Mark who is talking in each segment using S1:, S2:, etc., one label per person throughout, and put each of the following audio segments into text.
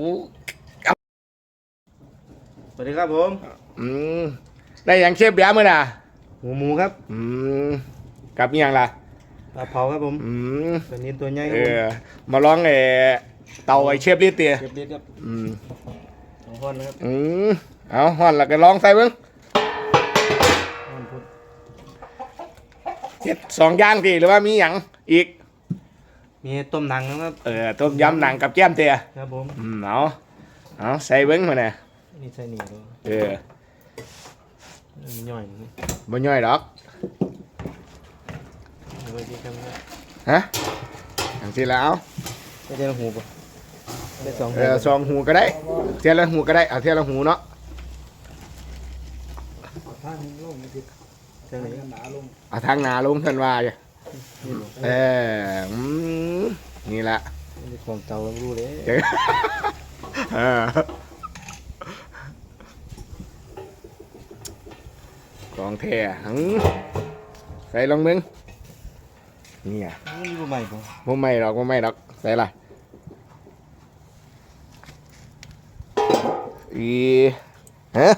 S1: โอ้
S2: สวัสดีครับผม
S1: อืมได้อย่างเชฟเบียร์มื้อน่ะ
S2: หมูหมูครับ
S1: อืมกับอีหยังล่ะ
S2: ปลาเผาครับผม
S1: อืม
S2: ตัวนี้ตัวใหญ่ค
S1: เอ
S2: รับผม
S1: อมาลองเออเตาไอเชฟลิตเตีย
S2: เก็บเล็ดครับ
S1: อืม
S2: สองคนนะครับ
S1: อืมเอาฮอนแล้วก็ลองใส่เบิ่ง
S2: ห้อนพุทธ
S1: เฮ็ดสองอย่างติหรือว่ามีหยังอีก
S2: มีต้มหนังนะครับ
S1: เออต้มยำหนังกับแก้มเตีย
S2: ครับผม
S1: อืมเอาเอาใส่เบิ่งมาน่ะ
S2: นี่ใส่หนีด้วย
S1: เออ
S2: มีหน่อยนึง
S1: บ่ย่อยดอก
S2: เอาไว้ที่กันครับ
S1: ฮะจังซี่แล้ว
S2: ไม่ได้ละหูป่ะได้สอง
S1: เออสองหูก็ได้เทียละหูก็ได้เอาเทียละหูเนาะ
S2: ข้างลงไม่ติดจังไหนหนาลง
S1: เอาทางหน้าลงเพิ่นว่าอยู่
S2: นี่หรอ
S1: เอออืมนี่ละ
S2: นี่ของเก่าเรารู้เลย
S1: เจอเออของแท้หังใส่ลงมึงนี่อะ
S2: นี่รู้ใหม่ป่ะ
S1: บ่ไม่หรอกบ่ไม่หรอกใส่ละอีฮะ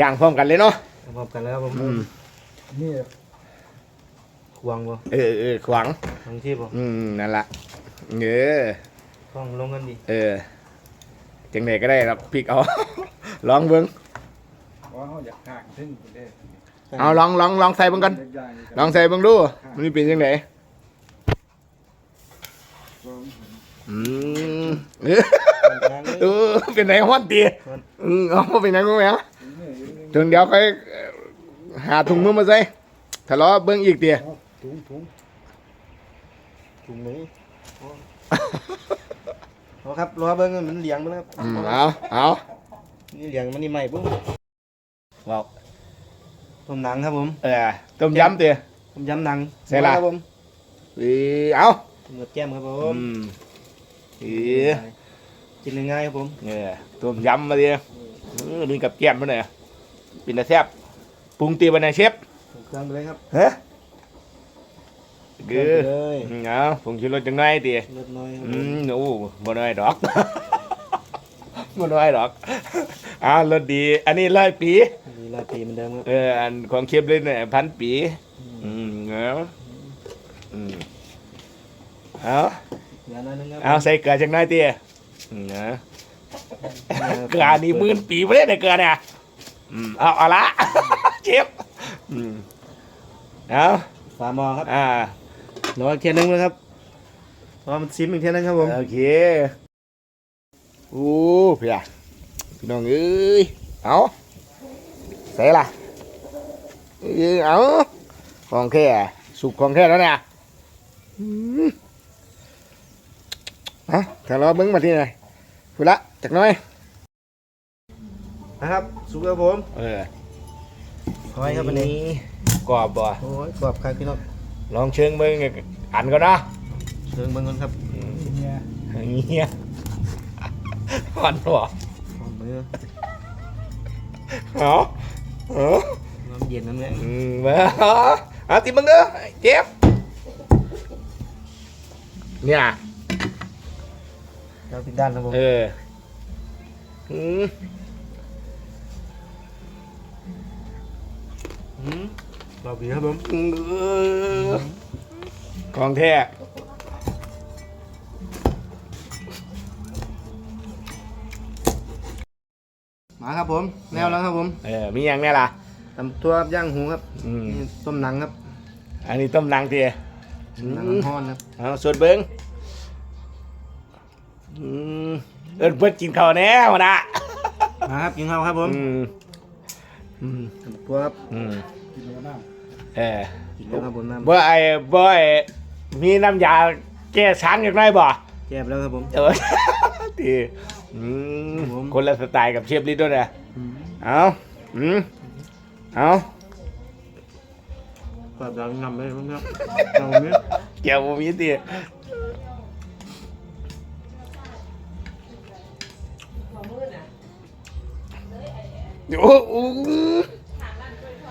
S1: ย่างพร้อมกันเลยเนาะ
S2: พร้อมกันแล้วครับผม
S1: อืม
S2: นี่ ควงป่ะ
S1: เออเออขวาง
S2: บางที่ป่ะ
S1: อืมนั่นละเออ
S2: ควงลงกันดิ
S1: เออจังไหนก็ได้ครับพลิกเอา ลองเบิ้ง
S3: ว่าเขาอยากห่างถึงคนเด้
S1: เอาลองลองลองใส่เบิ้งกัน
S3: ใหญ่
S1: ลองใส่เบิ้งดูมันเป็นจังไหนอืมเออเออเป็นไหนฮ้อนตีอืมเอาเป็นไหนกูแม่ถึงเดี๋ยวค่อยเอ่อหาถุงมือมาใส่ทะเลาะเบิ้งอีกตี
S3: ถุงถุง
S2: ถุงไหมเอาครับรอเบิ้งมันเลี้ยงมาแล้วครับ
S1: อืมเอาเอา
S2: นี่เลี้ยงมันนี่ใหม่ปุ๊บ
S1: ว้าว
S2: ต้มหนังครับผม
S1: เออต้มยำตี
S2: ต้มยำหนัง
S1: ใส่ละ
S2: ครับผม
S1: อีเอา
S2: เมือแก้มครับผ
S1: อื
S2: ม
S1: มอี
S2: กินง่ายๆครับผม
S1: เออต้มยำมาดิเออมีกับแก้มมาหน่อยเป็นตาแซ่บปรุงตีบันไดเชฟ
S2: เครื่องไปเลยครับ
S1: ฮะ เกือ
S2: เลย
S1: เอาผงชูรสจังไงตี
S2: เลือดน้อยครับ
S1: อื
S2: ผม
S1: มโอ้บ่น้อยดอกบ่น้อยดอกอ่ารสดี อันนี้ร้อยปี
S2: มีลายปีเหมือนเดิมครับ
S1: เอออันของเชฟเลยเนี่ยพันปี อืมเอาอืมเอา
S2: เดี๋ยวหน้อยนึงครับ
S1: เอาใส่เกลือจังน้อยตีอืมนะเกลือนี่หมื่นปีไม่ได้เนี่ยเกลือเนี่ยอืมเอาเอาละเชฟอืมเอา
S2: ฝาหม้อครับ
S1: อ่า ร
S2: ออีกเทียนนึงนะครับรอมันซิมอีกเทียนนึงครับผม
S1: โอเคโอ้พี่อะพี่น้องเอ้ยเอาใส่ละเอ้ยเอาของแค่สุกของแค่แล้วเนี่ยอืมฮะถ้าเราเบิ้งมาที่ไหนพูดละจักหน้อย
S2: นะครับ สุกครับผม
S1: เออ
S2: คอยครับอันนี้
S1: กรอบบ่
S2: โอ้ยกรอบครับพี่น้อง
S1: ลองเชิงเบิ้งอันก็นะ
S2: เชิงเบิ่งก่อนครับ
S3: เนี่ย
S1: เงี้ยอ่อนหัว
S2: หอมมือ
S1: เหรอเออ
S2: น้ำเย็นน้ำเนี้ย
S1: อืมมาเอาติมึงเด้อเจ็บเนี่ย
S2: เราปิดด้านครับผม
S1: เอออืม
S2: อืมเราบีครับผม
S1: เออของแท้
S2: มาครับผมแนวแล้วครับผม
S1: เออมีอย่างแน่ล่ะ
S2: ตำตัวย่างหูครับ
S1: อืม
S2: นี่ต้มหนังครับ
S1: อันนี้ต้มนางเตีย
S2: หนังห้อนครับ
S1: เอาสดเบิ้งอืมเอินเพิ่นกินข้าวแน่วะนะ
S2: มาครับกินข้าวครับผม
S1: อืมอืม
S2: ตำตัวครับ
S1: อืม
S3: กินแล้วน้
S1: เออ
S2: กินแล้วครับผมน้
S1: บ่ไอ้บ่ไอ้มีน้ำยาแก้ช้างอย่างไรบ่ำ
S2: แจ่บแล้วครับผม
S1: เออทีอืม
S2: ครับผม
S1: คนละสไตล์กับเชฟลิดด้วยนะเอาอืมเอา
S2: กรอบดังงำเลยครับเอาเนี้ย
S1: เกี่ยวบ่มีตีโอ้โห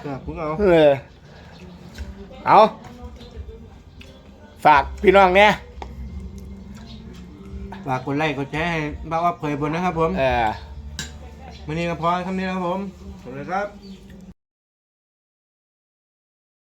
S2: ครับพวกเอา
S1: เออ เอาฝากพี่น้องเนี่ย
S2: ฝากกดไลค์กดแชร์ให้บ้าว่าเผยบนนะครับผม
S1: เออ
S2: วันนี้ก็พอคำนี้นะครับผมสวัสดีครับ
S1: ค